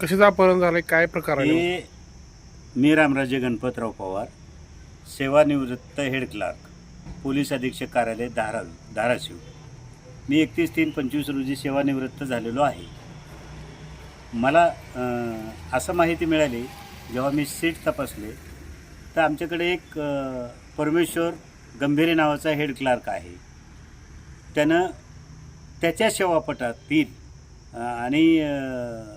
कशाचा अपहरण झालंय? काय प्रकार आहे हे मी रामराजे गणपतराव पवार सेवानिवृत्त हेड क्लार्क पोलीस अधीक्षक कार्यालय धारावी धाराशिव. मी एकतीस तीन पंचवीस रोजी सेवानिवृत्त झालेलो आहे. मला अं, असं माहिती मिळाली जेव्हा मी सीट तपासले तर आमच्याकडे एक अं, परमेश्वर गंभीरे नावाचा हेड क्लार्क आहे. त्यानं त्याच्या सेवापटातील अं, आणि अं,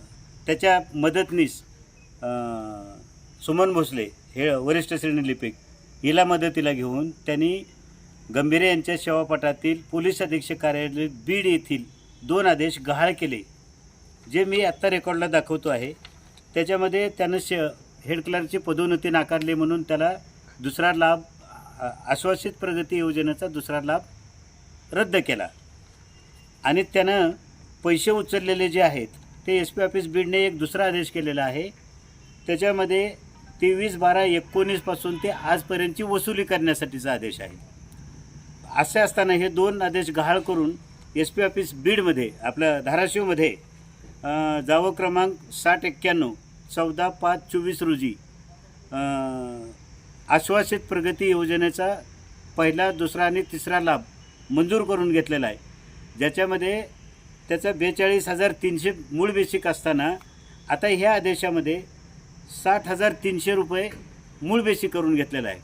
त्याच्या मदतनीस सुमन भोसले हे वरिष्ठ श्रेणी लिपिक हिला मदतीला घेऊन त्यांनी गंभीरे यांच्या सेवापटातील पोलीस अधीक्षक कार्यालय बीड येथील दोन आदेश गहाळ केले जे मी आत्ता रेकॉर्डला दाखवतो आहे. त्याच्यामध्ये त्यानं श हेड क्लर्कची पदोन्नती नाकारली म्हणून त्याला दुसरा लाभ आश्वासित प्रगती योजनेचा दुसरा लाभ रद्द केला. आणि त्यानं पैसे उचललेले जे आहेत ते एस पी ऑफिस बीडने एक दुसरा आदेश केलेला आहे. त्याच्यामध्ये तेवीस बारा एकोणीसपासून ते आजपर्यंतची वसुली करण्यासाठीचा आदेश आहे. असे असताना हे दोन आदेश गहाळ करून एस पी ऑफिस बीडमध्ये आपल्या धाराशिवमध्ये जावं क्रमांक साठ एक्क्याण्णव चौदा पाच चोवीस रोजी आश्वासित प्रगती योजनेचा पहिला दुसरा आणि तिसरा लाभ मंजूर करून घेतलेला आहे. ज्याच्यामध्ये त्याचा बेचाळीस हजार तीनशे मूळ बेसिक असताना आता ह्या आदेशामध्ये साठ हजार तीनशे रुपये मूळ बेसिक करून घेतलेला आहे.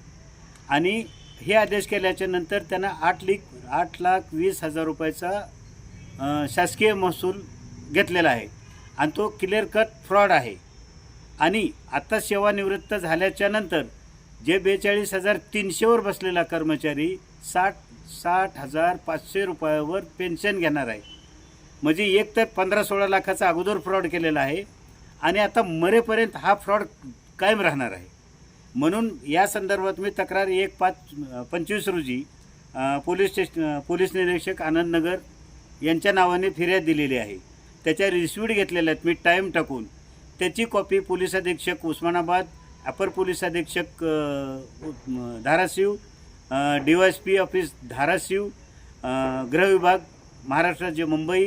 आणि हे आदेश केल्याच्यानंतर त्यांना आठ लिक आठ लाख वीस हजार रुपयाचा शासकीय महसूल घेतलेला आहे. आणि तो क्लिअर कट फ्रॉड आहे. आणि आत्ता सेवानिवृत्त झाल्याच्यानंतर जे बेचाळीस हजार तीनशेवर बसलेला कर्मचारी साठ साठ हजार पाचशे रुपयावर पेन्शन घेणार आहे. म्हणजे एक तर पंधरा सोळा लाखाचा अगोदर फ्रॉड केलेला आहे आणि आता मरेपर्यंत हा फ्रॉड कायम राहणार आहे. म्हणून या संदर्भात मी तक्रार एक पाच पंचवीस रोजी पोलीस स्टेशन पोलीस निरीक्षक आनंदनगर यांच्या नावाने फिर्याद दिलेली आहे. त्याच्या रिसिव्ड घेतलेल्या आहेत मी टाईम टाकून. त्याची कॉपी पोलीस अधीक्षक उस्मानाबाद अपर पोलीस अधीक्षक Dharashiv D Y S P office Dharashiv अ, गृह विभाग महाराष्ट्र राज्य Mumbai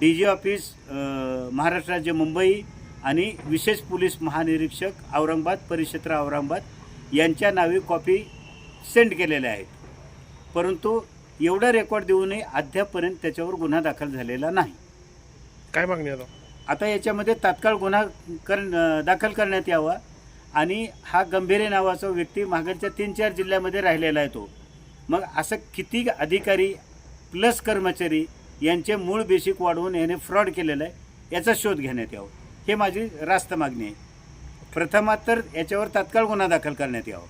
D G office Maharashtra राज्य मुंबई आणि विशेष पोलीस महानिरीक्षक औरंगाबाद परिक्षेत्र औरंगाबाद यांच्या नावे कॉपी सेंड केलेल्या आहेत. परंतु एवढा रेकॉर्ड देऊनही अद्यापपर्यंत त्याच्यावर गुन्हा दाखल झालेला नाही. काय मागणी आता? आता याच्यामध्ये तात्काळ गुन्हा कर दाखल करण्यात यावा आणि हा गंभीरे नावाचा व्यक्ती मागच्या तीन चार जिल्ह्यामध्ये राहिलेला आहे तो. मग असं किती अधिकारी प्लस कर्मचारी यांचे मूळ बेसिक वाढवून याने फ्रॉड केलेलं आहे याचा शोध घेण्यात यावा. हे माझी रास्त मागणी आहे. प्रथमात तर याच्यावर तात्काळ गुन्हा दाखल करण्यात यावा.